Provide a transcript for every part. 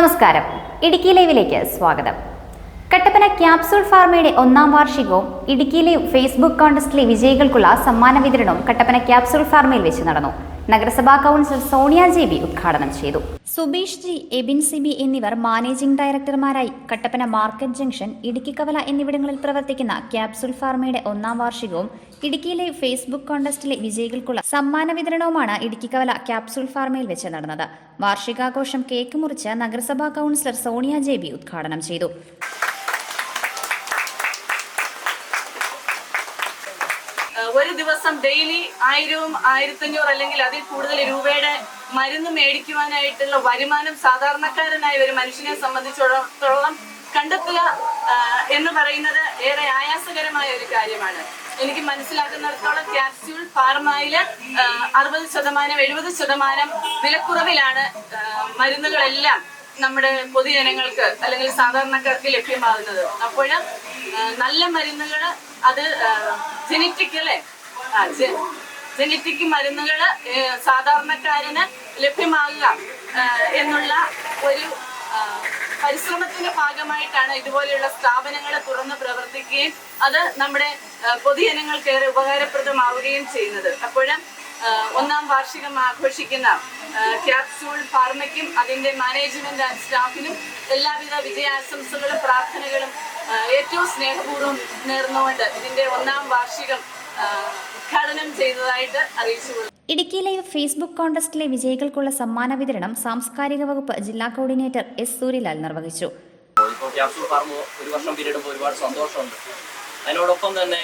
നമസ്കാരം. ഇടുക്കി ലൈവിലേക്ക് സ്വാഗതം. കട്ടപ്പന ക്യാപ്സൂൾ ഫാർമയുടെ ഒന്നാം വാർഷികവും ഇടുക്കി ലൈവ് ഫേസ്ബുക്ക് കോൺടെസ്റ്റിലെ വിജയികൾക്കുള്ള സമ്മാന വിതരണവും കട്ടപ്പന ക്യാപ്സുൾ ഫാർമയിൽ വെച്ച് നടന്നു. നഗരസഭാ കൗൺസിലർ സോണിയ ജെ ബി ഉദ്ഘാടനം ചെയ്തു. സുബീഷ് ജി എബിൻ സിബി എന്നിവർ മാനേജിംഗ് ഡയറക്ടർമാരായി കട്ടപ്പന മാർക്കറ്റ് ജംഗ്ഷൻ ഇടുക്കി കവല എന്നിവിടങ്ങളിൽ പ്രവർത്തിക്കുന്ന ക്യാപ്സുൾ ഫാർമയുടെ ഒന്നാം വാർഷികവും ഇടുക്കിയിലെ ഫേസ്ബുക്ക് കോൺടെസ്റ്റിലെ വിജയികൾക്കുള്ള സമ്മാന വിതരണവുമാണ് ഇടുക്കി കവല ക്യാപ്സുൾ ഫാർമയിൽ വെച്ച് നടന്നത്. വാർഷികാഘോഷം കേക്ക് മുറിച്ച് നഗരസഭാ കൗൺസിലർ സോണിയ ജെ ബി ഉദ്ഘാടനം ചെയ്തു. ഒരു ദിവസം ഡെയിലി ആയിരവും ആയിരത്തഞ്ഞൂറ് അല്ലെങ്കിൽ അതിൽ കൂടുതൽ രൂപയുടെ മരുന്ന് മേടിക്കുവാനായിട്ടുള്ള വരുമാനം സാധാരണക്കാരനായ ഒരു മനുഷ്യനെ സംബന്ധിച്ചിടത്തോളം കണ്ടെത്തുക എന്ന് പറയുന്നത് ഏറെ ആയാസകരമായ ഒരു കാര്യമാണ്. എനിക്ക് മനസ്സിലാക്കുന്നിടത്തോളം ക്യാപ്സ്യൂൾ ഫാർമയിൽ അറുപത് ശതമാനം എഴുപത് ശതമാനം വിലക്കുറവിലാണ് മരുന്നുകളെല്ലാം നമ്മുടെ പൊതുജനങ്ങൾക്ക് അല്ലെങ്കിൽ സാധാരണക്കാർക്ക് ലഭ്യമാകുന്നത്. അപ്പോൾ നല്ല മരുന്നുകൾ അത് ജനറ്റിക് അല്ലേ? ജനറ്റിക് മരുന്നുകൾ സാധാരണക്കാരന് ലഭ്യമാകുക എന്നുള്ള ഒരു പരിശ്രമത്തിന്റെ ഭാഗമായിട്ടാണ് ഇതുപോലെയുള്ള സ്ഥാപനങ്ങൾ തുറന്ന് പ്രവർത്തിക്കുകയും അത് നമ്മുടെ പൊതുജനങ്ങൾക്കേറെ ഉപകാരപ്രദമാവുകയും ചെയ്യുന്നത്. അപ്പോഴും ഒന്നാം വാർഷികം ആഘോഷിക്കുന്ന ക്യാപ്സൂൾ ഫാർമയ്ക്കും അതിന്റെ മാനേജ്മെന്റ് ആൻഡ് സ്റ്റാഫിനും എല്ലാവിധ വിജയാശംസകളും പ്രാർത്ഥനകളും ഏറ്റവും സ്നേഹപൂർവം നേർന്നുകൊണ്ട് ഇതിന്റെ ഒന്നാം വാർഷികം ഉദ്ഘാടനം ചെയ്തതായിട്ട് അറിയിച്ചു ഇടുക്കി ലൈവ് ഫേസ്ബുക്ക് കോൺടെസ്റ്റിലെ വിജയികൾക്കുള്ള സമ്മാന വിതരണം സാംസ്കാരിക വകുപ്പ് ജില്ലാ കോർഡിനേറ്റർ എസ് സൂര്യലാൽ നിർവഹിച്ചു. ഇപ്പോൾ ക്യാപ്സൂൾ ഫാർമ ഒരു വർഷം പിന്നിടുമ്പോൾ ഒരുപാട് സന്തോഷമുണ്ട്. അതിനോടൊപ്പം തന്നെ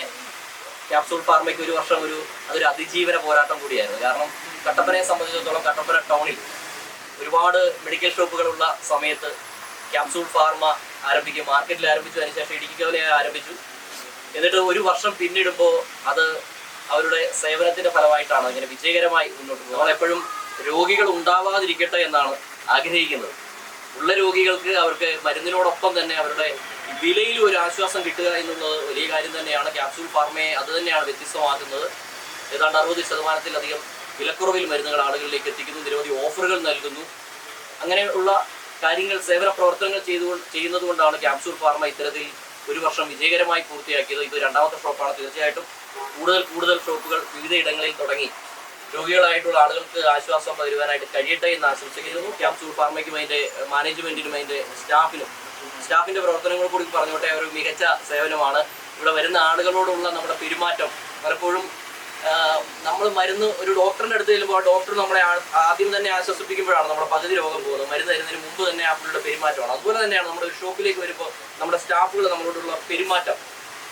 ക്യാപ്സൂൾ ഫാർമയ്ക്ക് ഒരു വർഷം ഒരു അതൊരു അതിജീവന പോരാട്ടം കൂടിയായിരുന്നു. കാരണം കട്ടപ്പനയെ സംബന്ധിച്ചിടത്തോളം കട്ടപ്പന ടൗണിൽ ഒരുപാട് മെഡിക്കൽ ഷോപ്പുകളുള്ള സമയത്ത് ക്യാപ്സൂൾ ഫാർമ ആരംഭിക്കും. മാർക്കറ്റിൽ ആരംഭിച്ചു അതിനുശേഷം ഇടുക്കി കവലയെ ആരംഭിച്ചു. എന്നിട്ട് ഒരു വർഷം പിന്നിടുമ്പോൾ അത് അവരുടെ സേവനത്തിന്റെ ഫലമായിട്ടാണ് അങ്ങനെ വിജയകരമായി മുന്നോട്ട് പോകുന്നത്. എപ്പോഴും രോഗികൾ ഉണ്ടാവാതിരിക്കട്ടെ എന്നാണ് ആഗ്രഹിക്കുന്നത്. ഉള്ള രോഗികൾക്ക് അവർക്ക് മരുന്നിനോടൊപ്പം തന്നെ അവരുടെ വിലയിൽ ഒരു ആശ്വാസം കിട്ടുക എന്നുള്ളത് വലിയ കാര്യം തന്നെയാണ്. ക്യാപ്സൂൾ ഫാർമയെ അത് തന്നെയാണ് വ്യത്യസ്തമാക്കുന്നത്. ഏതാണ്ട് അറുപത് ശതമാനത്തിലധികം വിലക്കുറവിൽ മരുന്നുകൾ ആളുകളിലേക്ക് എത്തിക്കുന്നു. നിരവധി ഓഫറുകൾ നൽകുന്നു. അങ്ങനെയുള്ള കാര്യങ്ങൾ സേവന പ്രവർത്തനങ്ങൾ ചെയ്തു ചെയ്യുന്നത് കൊണ്ടാണ് ക്യാപ്സൂൾ ഫാർമ ഇത്തരത്തിൽ ഒരു വർഷം വിജയകരമായി പൂർത്തിയാക്കിയത്. ഇത് രണ്ടാമത്തെ ഷോപ്പാണ്. തീർച്ചയായിട്ടും കൂടുതൽ കൂടുതൽ ഷോപ്പുകൾ വിവിധ ഇടങ്ങളിൽ തുടങ്ങി. രോഗികളായിട്ടുള്ള ആളുകൾക്ക് ആശ്വാസം പകരുവാനായിട്ട് കഴിയട്ടെ എന്ന് ആശംസിക്കുന്നു. ക്യാപ്സൂൾ ഫാർമയ്ക്കും അതിന്റെ മാനേജ്മെന്റിനും അതിന്റെ സ്റ്റാഫിനും. സ്റ്റാഫിന്റെ പ്രവർത്തനങ്ങൾ കൂടി പറഞ്ഞോട്ടെ ഒരു മികച്ച സേവനമാണ്. ഇവിടെ വരുന്ന ആളുകളോടുള്ള നമ്മുടെ പെരുമാറ്റം പലപ്പോഴും നമ്മൾ മരുന്ന് ഒരു ഡോക്ടറിന്റെ അടുത്ത് ചെല്ലുമ്പോൾ ആ ഡോക്ടർ നമ്മളെ ആദ്യം തന്നെ ആശ്വസിപ്പിക്കുമ്പോഴാണ് നമ്മുടെ പകുതി രോഗം പോകുന്നത്. മരുന്ന് തരുന്നതിന് മുമ്പ് തന്നെ ആ പുള്ളിയുടെ പെരുമാറ്റമാണ്. അതുപോലെ തന്നെയാണ് നമ്മുടെ ഷോപ്പിലേക്ക് വരുമ്പോൾ നമ്മുടെ സ്റ്റാഫുകൾ നമ്മളോടുള്ള പെരുമാറ്റം.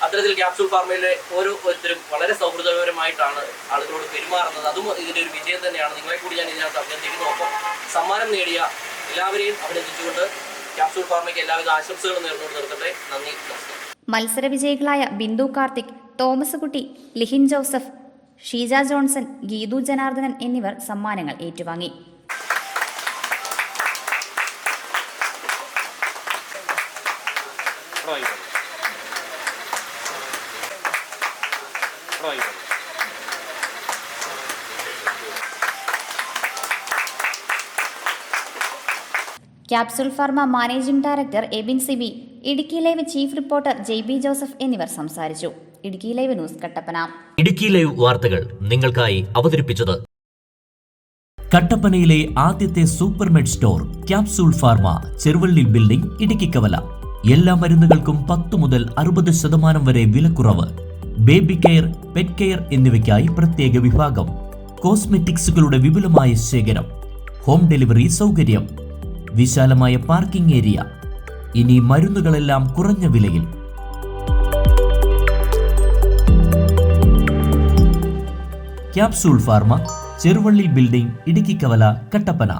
അത്തരത്തിൽ ക്യാപ്സൂൾ ഫാർമയിലെ ഓരോരുത്തരും വളരെ സൗഹൃദപരമായിട്ടാണ് ആളുകളോട് പെരുമാറുന്നത്. അതും ഇതിന്റെ ഒരു വിജയം തന്നെയാണ്. നിങ്ങളെ കൂടി ഞാൻ ഇതിനകത്ത് അഭിനന്ദിക്കുന്നു. ഒപ്പം സമ്മാനം നേടിയ എല്ലാവരെയും അഭിനന്ദിച്ചുകൊണ്ട് ക്യാപ്സൂൾ ഫാർമയ്ക്ക് എല്ലാവിധ ആശംസകളും നേർന്നുകൊണ്ട് നിർത്തട്ടെ. നന്ദി നമസ്കാരം. മത്സര വിജയികളായ ബിന്ദു കാർത്തിക് തോമസ് കുട്ടി ലിഹിൻ ജോസഫ് ഷീജ ജോൺസൺ ഗീതു ജനാർദ്ദനൻ എന്നിവർ സമ്മാനങ്ങൾ ഏറ്റുവാങ്ങി. Capsule pharma managing director Ebin Sibi Idukki live chief reporter J B Joseph എന്നിവർ സംസാരിച്ചു. Idukki live news Kattappana. Idukki live വാർത്തകൾ നിങ്ങൾക്കായി അവതരിപ്പിച്ചത് കട്ടപ്പനയിലെ ആദ്യത്തെ supermed store capsule pharma Cheruvally building Idukkikkavala എല്ലാ മരുന്നുകൾക്കും പത്ത് മുതൽ അറുപത് ശതമാനം വരെ വിലക്കുറവ്. ബേബി കെയർ പെറ്റ് കെയർ എന്നിവയ്ക്കായി പ്രത്യേക വിഭാഗം. കോസ്മെറ്റിക്സുകളുടെ വിപുലമായ ശേഖരം. ഹോം ഡെലിവറി സൗകര്യം. വിശാലമായ പാർക്കിംഗ് ഏരിയ ഇനി മരുന്നുകളെല്ലാം കുറഞ്ഞ വിലയിൽ. ക്യാപ്സൂൾ ഫാർമ ചെറുവള്ളി ബിൽഡിംഗ് ഇടുക്കിക്കവല കട്ടപ്പന.